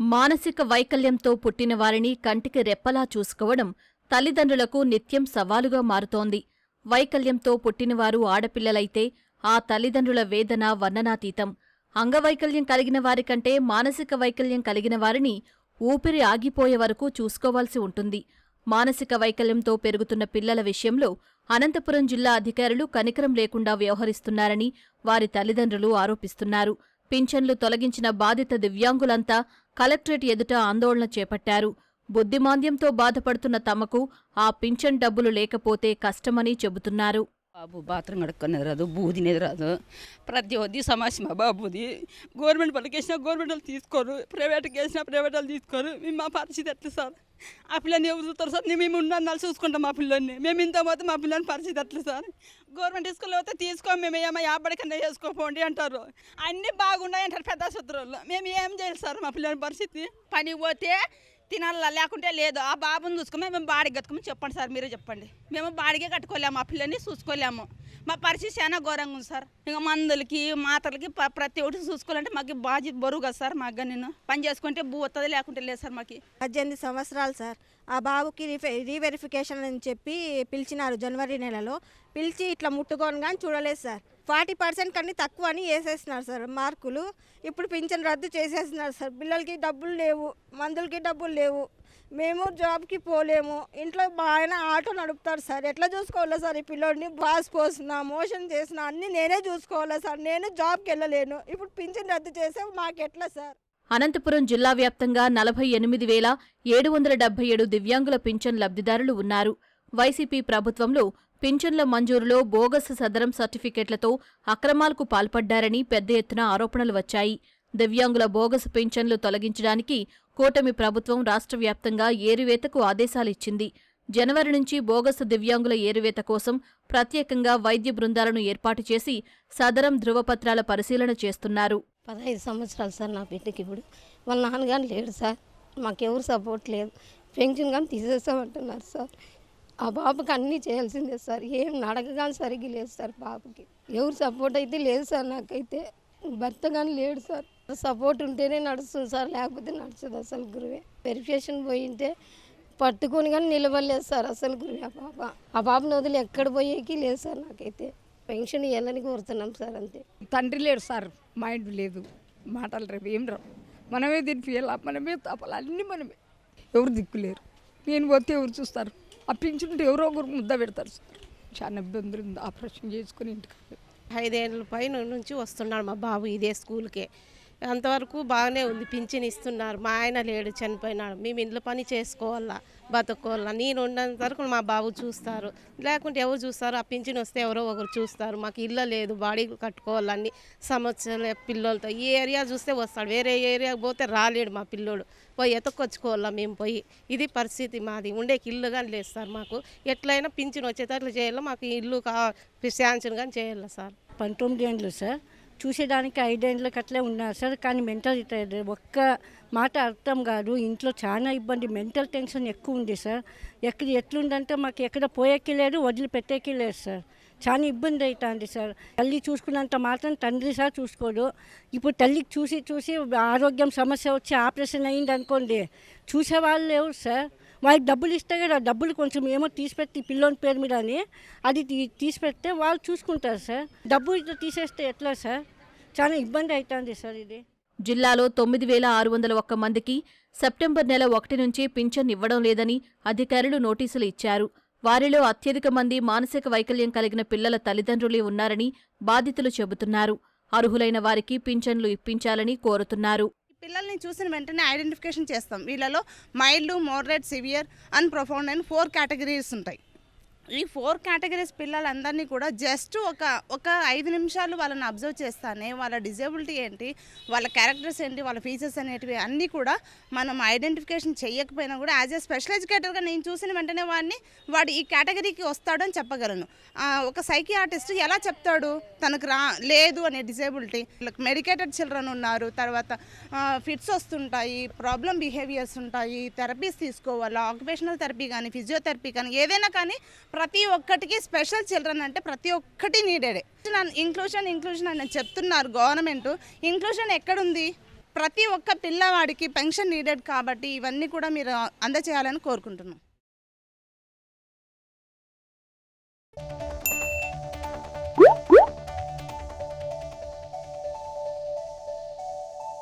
మానసిక వైకల్యంతో పుట్టిన వారిని కంటికి రెప్పలా చూసుకోవడం తల్లిదండ్రులకు నిత్యం సవాలుగా మారుతోంది. వైకల్యంతో పుట్టినవారు ఆడపిల్లలైతే ఆ తల్లిదండ్రుల వేదన వర్ణనాతీతం. అంగవైకల్యం కలిగిన వారికంటే మానసిక వైకల్యం కలిగిన వారిని ఊపిరి ఆగిపోయే వరకు చూసుకోవాల్సి ఉంటుంది. మానసిక వైకల్యంతో పెరుగుతున్న పిల్లల విషయంలో అనంతపురం జిల్లా అధికారులు కనికరం లేకుండా వ్యవహరిస్తున్నారని వారి తల్లిదండ్రులు ఆరోపిస్తున్నారు. పింఛన్లు తొలగించిన బాధిత దివ్యాంగులంతా కలెక్టరేట్ ఎదుట ఆందోళన చేపట్టారు. బుద్ధిమాంద్యంతో బాధపడుతున్న తమకు ఆ పింఛన్ డబ్బులు లేకపోతే కష్టమని చెబుతున్నారు. బాబు బాత్రూమ్ కడుక్కునేది రాదు బూదినేది రాదు. ప్రతి ఒది సమస్య మా బాబుది? గవర్నమెంట్ వాళ్ళకి వేసినా గవర్నమెంట్ వాళ్ళు తీసుకోరు ప్రైవేట్కి వేసినా ప్రైవేట్ వాళ్ళు తీసుకోరు. మేము మా పరిస్థితి ఎట్లా సార్? ఆ పిల్లని ఎవరు చూస్తారు సార్? మేము ఉన్నాను చూసుకుంటాం మా పిల్లల్ని మేము ఇంత పోతే మా పిల్లని పరిస్థితి ఎట్లా సార్. గవర్నమెంట్ స్కూల్లో పోతే తీసుకో మేము ఏమో యాభై కన్నా చేసుకోపోండి అంటారు. అన్నీ బాగున్నాయి అంటారు పెద్ద శత్రువులు మేము ఏం చేయాలి సార్ మా పిల్లని పరిస్థితి? పని పోతే తినాలా? లేకుంటే లేదు. ఆ బాబుని చూసుకోమే మేము బాడికి కట్టుకోమని చెప్పండి సార్ మీరే చెప్పండి. మేము బాడిగే కట్టుకోలేము ఆ పిల్లని చూసుకోలేము. మా పరిస్థితి చాలా ఘోరంగా ఉంది సార్. ఇంకా మందులకి మాత్రలకి ప్రతి ఒక్కటి చూసుకోవాలంటే మాకు బాధ్యత బరువు కదా సార్ మాకు నేను పని చేసుకుంటే భూ వస్తుంది లేకుంటే లేదు సార్ మాకు. పద్దెనిమిది సంవత్సరాలు సార్. ఆ బాబుకి రీఫె రీవెరిఫికేషన్ అని చెప్పి పిలిచినారు జనవరి నెలలో. పిలిచి ఇట్లా ముట్టుకోను కానీ చూడలేదు సార్. ఫార్టీ పర్సెంట్ కన్నా తక్కువ అని వేసేస్తున్నారు సార్ మార్కులు. ఇప్పుడు పింఛన్ రద్దు చేసేస్తున్నారు సార్. పిల్లలకి డబ్బులు లేవు మందులకి డబ్బులు లేవు. మేము జాబ్కి పోలేము. ఇంట్లో మా ఆయన ఆటో నడుపుతారు సార్. ఎట్లా చూసుకోవాలా సార్ ఈ పిల్లోడిని? బాస్ పోసిన మోషన్ చేసిన అన్నీ నేనే చూసుకోవాలా సార్? నేను జాబ్కి వెళ్ళలేను. ఇప్పుడు పింఛన్ రద్దు చేసే మాకు ఎట్లా సార్? అనంతపురం జిల్లా వ్యాప్తంగా నలభై ఎనిమిది వేల ఏడు వందల డెబ్బై ఏడు దివ్యాంగుల పింఛన్ లబ్ధిదారులు ఉన్నారు. వైసీపీ ప్రభుత్వంలో పింఛన్ల మంజూరులో బోగస్ సదరం సర్టిఫికెట్లతో అక్రమాలకు పాల్పడ్డారని పెద్ద ఎత్తున ఆరోపణలు వచ్చాయి. దివ్యాంగుల బోగస్ పింఛన్లు తొలగించడానికి కూటమి ప్రభుత్వం రాష్ట్ర వ్యాప్తంగా ఏరువేతకు ఆదేశాలిచ్చింది జనవరి నుంచి బోగస్ దివ్యాంగుల ఏరువేత కోసం ప్రత్యేకంగా వైద్య బృందాలను ఏర్పాటు చేసి సదరం ధృవపత్రాల పరిశీలన చేస్తున్నారు. పదహైదు సంవత్సరాలు సార్ నా బిడ్డకి ఇప్పుడు. వాళ్ళ నాన్నగాని లేడు సార్. మాకెవరు సపోర్ట్ లేదు. పెన్షన్ కానీ తీసేస్తామంటున్నారు సార్. ఆ బాబుకి అన్నీ చేయాల్సిందే సార్. ఏం నడక సరిగ్గా లేదు సార్ బాబుకి. ఎవరు సపోర్ట్ అయితే లేదు సార్ నాకైతే. భర్త కానీ లేడు సార్. సపోర్ట్ ఉంటేనే నడుస్తుంది సార్ లేకపోతే నడుస్తుంది అసలు గురువే. వెరిఫికేషన్ పోయింటే పట్టుకొని కానీ నిలబడలేదు సార్ అసలు గురువే. ఆ పాప ఆ పాపను వదిలి ఎక్కడ పోయేకి లేదు సార్ నాకైతే. పెన్షన్ ఇవ్వాలని కోరుతున్నాం సార్ అంతే. తండ్రి లేడు సార్ మైండ్ లేదు మాటలు రేపు ఏం రావు. మనమే తినిపియాల మనమే తపాలి? అన్నీ మనమే. ఎవరు దిక్కులేరు నేను పోతే ఎవరు చూస్తారు? ఆ పింఛన్టే ఎవరో ఒకరు ముద్ద పెడతారు సార్. చాలా ఇబ్బందులు ఉంది. ఆపరేషన్ చేసుకుని ఇంటికి ఐదేళ్ళ పైన నుంచి వస్తున్నాడు మా బాబు ఇదే స్కూల్కే. అంతవరకు బాగానే ఉంది పింఛన్ ఇస్తున్నారు. మా ఆయన లేడు చనిపోయినాడు. మేము ఇంట్లో పని చేసుకోవాలా బతుకోవాలా నేను ఉన్నంత వరకు మా బాబు చూస్తారు. లేకుంటే ఎవరు చూస్తారు? ఆ పింఛన్ వస్తే ఎవరో ఒకరు చూస్తారు. మాకు ఇల్లు లేదు బాడీ కట్టుకోవాలని సమస్యలు పిల్లలతో. ఈ ఏరియా చూస్తే వస్తాడు. వేరే ఏరియాకి పోతే రాలేడు మా పిల్లోడు. పోయి ఎతకొచ్చుకోవాలా మేము పోయి. ఇది పరిస్థితి మాది. ఉండేకి ఇల్లు కానీ లేదు సార్ మాకు. ఎట్లయినా పింఛన్ వచ్చేటట్లు చేయాలి. మాకు ఇల్లు కా శాంక్షన్ కానీ చేయాలి సార్? పంతొమ్మిది ఏండ్లు సార్. చూసేదానికి ఐదేండ్లకి అట్లే ఉన్నారు సార్. కానీ మెంటల్ రిటైర్డ్ ఒక్క మాట అర్థం కాదు. ఇంట్లో చాలా ఇబ్బంది. మెంటల్ టెన్షన్ ఎక్కువ ఉంది సార్. ఎక్కడ ఎట్లుందంటే మాకు ఎక్కడ పోయేకి లేదు వదిలిపెట్టేకి లేదు సార్. చాలా ఇబ్బంది అవుతుంది సార్. తల్లి చూసుకున్నంత మాత్రం తండ్రి సార్ చూసుకోడు. ఇప్పుడు తల్లికి చూసి చూసి ఆరోగ్యం సమస్య వచ్చి ఆపరేషన్ అయింది అనుకోండి చూసేవాళ్ళు లేవు సార్. వాళ్ళకి డబ్బులు ఇస్తే కదా డబ్బులు కొంచెం ఏమో తీసిపెట్టి పిల్లోని పేరు మీద అని అది తీసిపెడితే వాళ్ళు చూసుకుంటారు సార్. డబ్బు ఇట్లా తీసేస్తే ఎట్లా సార్? చాలా ఇబ్బంది అవుతుంది సార్ ఇది. జిల్లాలో తొమ్మిది వేల ఆరు వందల ఒక్క మందికి సెప్టెంబర్ నెల ఒకటి నుంచి పింఛన్ ఇవ్వడం లేదని అధికారులు నోటీసులు ఇచ్చారు. వారిలో అత్యధిక మంది మానసిక వైకల్యం కలిగిన పిల్లల తల్లిదండ్రులే ఉన్నారని బాధితులు చెబుతున్నారు. అర్హులైన వారికి పింఛన్లు ఇప్పించాలని కోరుతున్నారు. పిల్లల్ని చూసిన వెంటనే ఐడెంటిఫికేషన్ చేస్తాం. వీళ్ళలో mild moderate severe and profound అని ఫోర్ కేటగిరీస్ ఉంటాయి. ఈ ఫోర్ కేటగిరీస్ పిల్లలందరినీ కూడా జస్ట్ ఒక ఒక ఐదు నిమిషాలు వాళ్ళని అబ్జర్వ్ చేస్తానే వాళ్ళ డిజేబిలిటీ ఏంటి వాళ్ళ క్యారెక్టర్స్ ఏంటి వాళ్ళ ఫీచర్స్ అనేటివి అన్నీ కూడా మనం ఐడెంటిఫికేషన్ చేయకపోయినా కూడా యాజ్ ఏ స్పెషల్ ఎడ్యుకేటర్గా నేను చూసిన వెంటనే వాడిని వాడు ఈ కేటగిరీకి వస్తాడు అని చెప్పగలను. ఒక సైకి ఆర్టిస్ట్ ఎలా చెప్తాడు తనకు రా లేదు అనే డిజేబిలిటీ మెడికేటెడ్ చిల్డ్రన్ ఉన్నారు తర్వాత ఫిట్స్ వస్తుంటాయి ప్రాబ్లం బిహేవియర్స్ ఉంటాయి థెరపీస్ తీసుకోవాలా ఆక్యుపేషనల్ థెరపీ కానీ ఫిజియోథెరపీ కానీ ఏదైనా కానీ ప్రతి ఒక్కటికి స్పెషల్ చిల్డ్రన్ అంటే ప్రతి ఒక్కటి నీడెడే ఇంక్లూషన్ ఇంక్లూషన్ అని చెప్తున్నారు గవర్నమెంట్. ఇంక్లూషన్ ఎక్కడుంది? ప్రతి ఒక్క పిల్లవాడికి పెన్షన్ నీడెడ్ కాబట్టి ఇవన్నీ కూడా మీరు అందజేయాలని కోరుకుంటున్నాం.